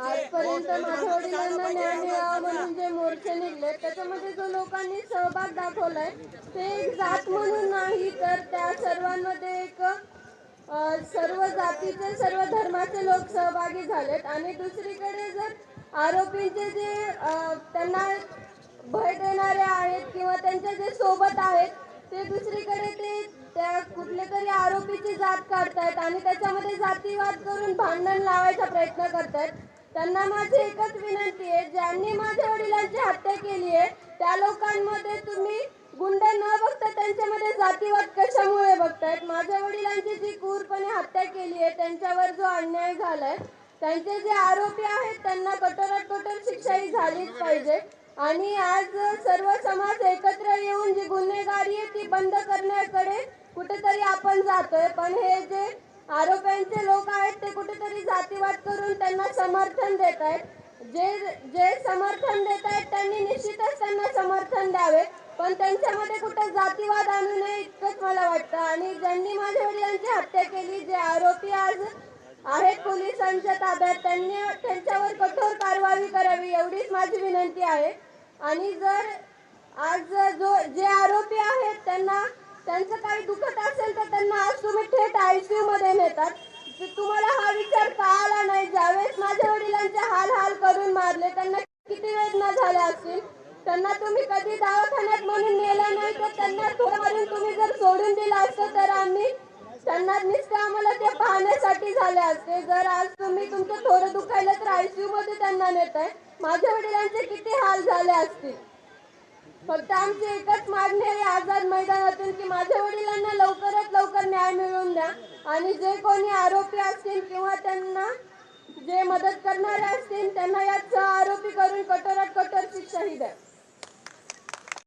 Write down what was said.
आजपर्यंत माझ्या वडिलांना न्याय मिळावा म्हणून जे मोर्चे निघले त्याच्यामध्ये जो लोकांनी सहभाग दाखवलाय ते एक जात म्हणून नाही तर त्या सर्वांमध्ये एक सर्व जातीचे सर्व धर्माचे लोक सहभागी झालेत. आणि दुसरीकडे जर आरोपींचे जे त्यांना भय देणारे आहेत किंवा त्यांच्या जे सोबत आहेत ते दुसरीकडे ते त्या कुठले तरी आरोपीची जात काढतायत आणि त्याच्यामध्ये जातीवाद करून भांडण लावायचा प्रयत्न करतायत. त्यांना माझी एकच विनंती आहे ज्यांनी माझ्या वडिलांची हत्या केली आहे त्या लोकांमध्ये तुम्ही गुंड न बघता त्यांच्यामध्ये जातीवाद कशामुळे बघतायत? माझ्या वडिलांची जी क्रूरपणे हत्या केली आहे त्यांच्यावर जो अन्याय झालाय त्यांचे जे आरोपी आहेत त्यांना कठोरात कठोर शिक्षा ही झालीच पाहिजे. आणि आज सर्व समाज एकत्र येऊन जी गुन्हेगारी आहे ती बंद करण्याकडे कुठेतरी आपण जातोय. पण हे जे आरोप्यांचे लोक आहेत ते कुठेतरी जातीवाद करून त्यांना समर्थन देत आहेत. जे जे समर्थन देत आहेत त्यांनी निश्चितच त्यांना समर्थन द्यावे. पण त्यांच्यामध्ये कुठे जातीवाद आणू नये इतकंच मला वाटतं. आणि ज्यांनी माझ्या वडिलांची हत्या केली जे आरोपी आज आहेत पोलिसांच्या ताब्यात त्यांनी त्यांच्यावर कठोर कारवाई करावी एवढीच माझी विनंती आहे. आणि जर आज जो जे आरोपी आहेत त्यांना त्यांचं काही दुखत असेल तर त्यांना आज तुम्ही थेट आयसीयू मध्ये नेतात. तुम्हाला हा विचार का आला नाही? ज्यावेळेस माझ्या वडिलांचे हाल हाल करून मारले त्यांना किती वेदना झाल्या असतील? त्यांना तुम्ही कधी दवाखान्यात म्हणून नेलं नाही तर त्यांना थोडं मारून तुम्ही जर सोडून दिलं असतं तर आम्ही त्यांना नुसतं आम्हाला ते पाहण्यासाठी झाले असते. जर आज तुम्ही तुमचं थोडं दुखायलं तर आयसीयू मध्ये त्यांना नेताय. माझ्या वडिलांचे किती हाल झाले असतील? फक्त आमची एकच मागणी आहे आझाद मैदानातून की माझ्या वडिलांना लवकरात लवकर न्याय मिळवून द्या. आणि जे कोणी आरोपी असतील किंवा त्यांना जे मदत करणारे असतील त्यांना यात आरोपी करून कठोरात कठोर शिक्षाही द्या.